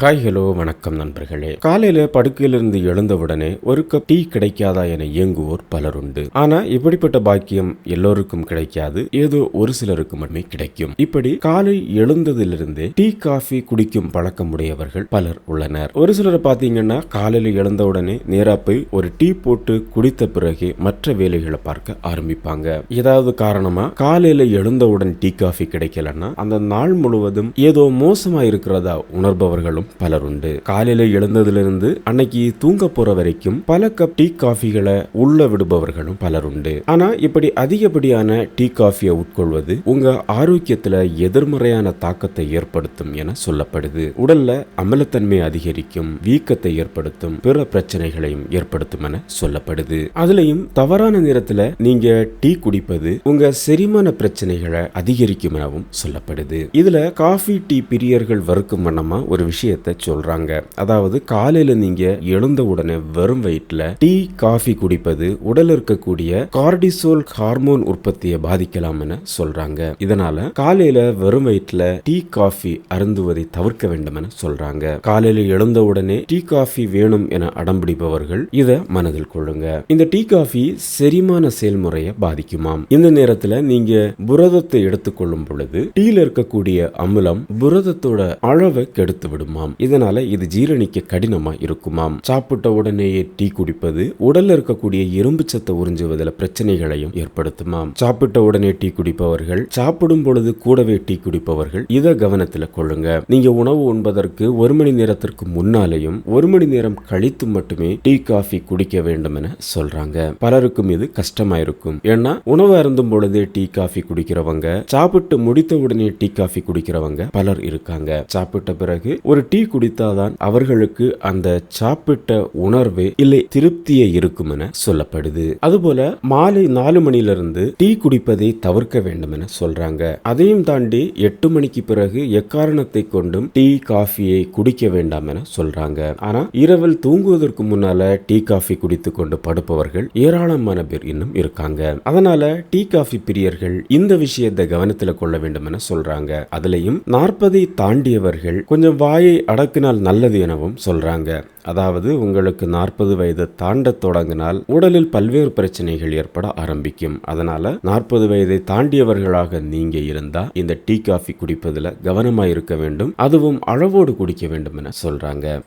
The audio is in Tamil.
ஹாய் ஹலோ வணக்கம் நண்பர்களே. காலையில படுக்கையிலிருந்து எழுந்தவுடனே ஒரு கப் டீ கிடைக்காதா என இயங்குவோர் பலர் உண்டு. ஆனா இப்படிப்பட்ட பாக்கியம் எல்லோருக்கும் கிடைக்காது. ஏதோ ஒரு சிலருக்கு மட்டுமே கிடைக்கும். இப்படி காலை எழுந்ததிலிருந்தே டீ காஃபி குடிக்கும் பழக்கம் உடையவர்கள் பலர் உள்ளனர். ஒரு சிலர் பாத்தீங்கன்னா காலையில எழுந்தவுடனே நேரா போய் ஒரு டீ போட்டு குடித்த பிறகு மற்ற வேலைகளை பார்க்க ஆரம்பிப்பாங்க. ஏதாவது காரணமா காலையில எழுந்தவுடன் டீ காஃபி கிடைக்கலன்னா அந்த நாள் முழுவதும் ஏதோ மோசமா இருக்கிறதா உணர்பவர்களும் பலர் உண்டு காலையில எழுந்ததிலிருந்து அன்னைக்கு தூங்க போற வரைக்கும் பல கப் டீ காஃபிகளை உள்ள விடுபவர்களும் பலர் உண்டு ஆனா இப்படி அதிகப்படியான டீ காஃபியை உட்கொள்வது உங்க ஆரோக்கியத்துல எதிர்மறையான தாக்கத்தை ஏற்படுத்தும் என சொல்லப்படுது. உடல்ல அமிலத்தன்மை அதிகரிக்கும் வீக்கத்தை ஏற்படுத்தும் பிற பிரச்சனைகளையும் ஏற்படுத்தும் என சொல்லப்படுது. அதுலயும் தவறான நேரத்துல நீங்க டீ குடிப்பது உங்க செரிமான பிரச்சனைகளை அதிகரிக்கும் எனவும் சொல்லப்படுது. இதுல காஃபி டீ பிரியர்கள் வறுக்கும் வண்ணமா ஒரு விஷயத்தை சொல்றாங்க. அதாவது காலையில நீங்க எழுந்த உடனே வெறும் வயிற்றுல டீ காஃபி குடிப்பது உடல் இருக்கக்கூடிய கார்டிசோல் ஹார்மோன் உற்பத்தியை பாதிக்கலாம் என சொல்றாங்க. இதனால காலையில வெறும் வயிற்றுல டீ காஃபி அருந்துவதை தவிர்க்க வேண்டும் என சொல்றாங்க. காலையில எழுந்த உடனே டீ காஃபி வேணும் என அடம்பிடிப்பவர்கள் இத மனதில் கொள்ளுங்க. இந்த டீ காஃபி செரிமான செயல்முறையை பாதிக்குமாம். இந்த நேரத்துல நீங்க புரதத்தை எடுத்துக்கொள்ளும் பொழுது டீல இருக்கக்கூடிய அமிலம் புரதத்தோட அளவை கெடுத்து விடுமாம். இதனால இது ஜீரணிக்க கடினமா இருக்குமாம். சாப்பிட்ட உடனேயே டீ குடிப்பது உடல்ல இருக்கக்கூடிய இரும்பு சத்தை உறிஞ்சுவதில் பிரச்சனைகளையும் ஏற்படுத்துமாம். சாப்பிட்ட உடனே டீ குடிப்பவர்கள் சாப்பிடும் பொழுது கூடவே டீ குடிப்பவர்கள் இதை கவனத்துல கொள்ளுங்க. நீங்க உணவு உண்பதற்கு ஒரு மணி நேரத்திற்கு முன்னாலேயும் ஒரு மணி நேரம் கழித்து மட்டுமே டீ காஃபி குடிக்க வேண்டும் என சொல்றாங்க. பலருக்கும் இது கஷ்டமா இருக்கும் ஏன்னா உணவு அருந்தும் பொழுதே டீ காஃபி குடிக்கிறவங்க சாப்பிட்டு முடித்த உடனே டீ காஃபி குடிக்கிறவங்க பலர் இருக்காங்க. சாப்பிட்ட பிறகு ஒரு டீ குடித்தாதான் அவர்களுக்கு அந்த சாப்பிட்ட உணர்வு இல்லை திருப்தியே இருக்கும் என சொல்லப்படுது. அதுபோல மாலை நாலு மணிலிருந்து டீ குடிப்பதை தவிர்க்க வேண்டும் என சொல்றாங்க. அதையும் தாண்டி எட்டு மணிக்கு பிறகு எக்காரணத்தை கொண்டும் டீ காஃபியை குடிக்க வேண்டாம் என சொல்றாங்க. ஆனா இரவில் தூங்குவதற்கு முன்னால டீ காஃபி குடித்து கொண்டு படுப்பவர்கள் ஏராளமான பேர் இன்னும் இருக்காங்க. அதனால டீ காஃபி பிரியர்கள் இந்த விஷயத்தை கவனத்தில் கொள்ள வேண்டும் என சொல்றாங்க. அதுலயும் நாற்பதை தாண்டியவர்கள் கொஞ்சம் வாயை அடக்கினால் நல்லது எனவும் சொல்றாங்க. அதாவது உங்களுக்கு நாற்பது வயது தாண்ட தொடங்கினால் உடலில் பல்வேறு பிரச்சனைகள் ஏற்பட ஆரம்பிக்கும். அதனால நாற்பது வயதை தாண்டியவர்களாக நீங்க இருந்தா இந்த டீ காஃபி குடிப்பதில் கவனமா இருக்க வேண்டும். அதுவும் அளவோடு குடிக்க வேண்டும் என சொல்றாங்க.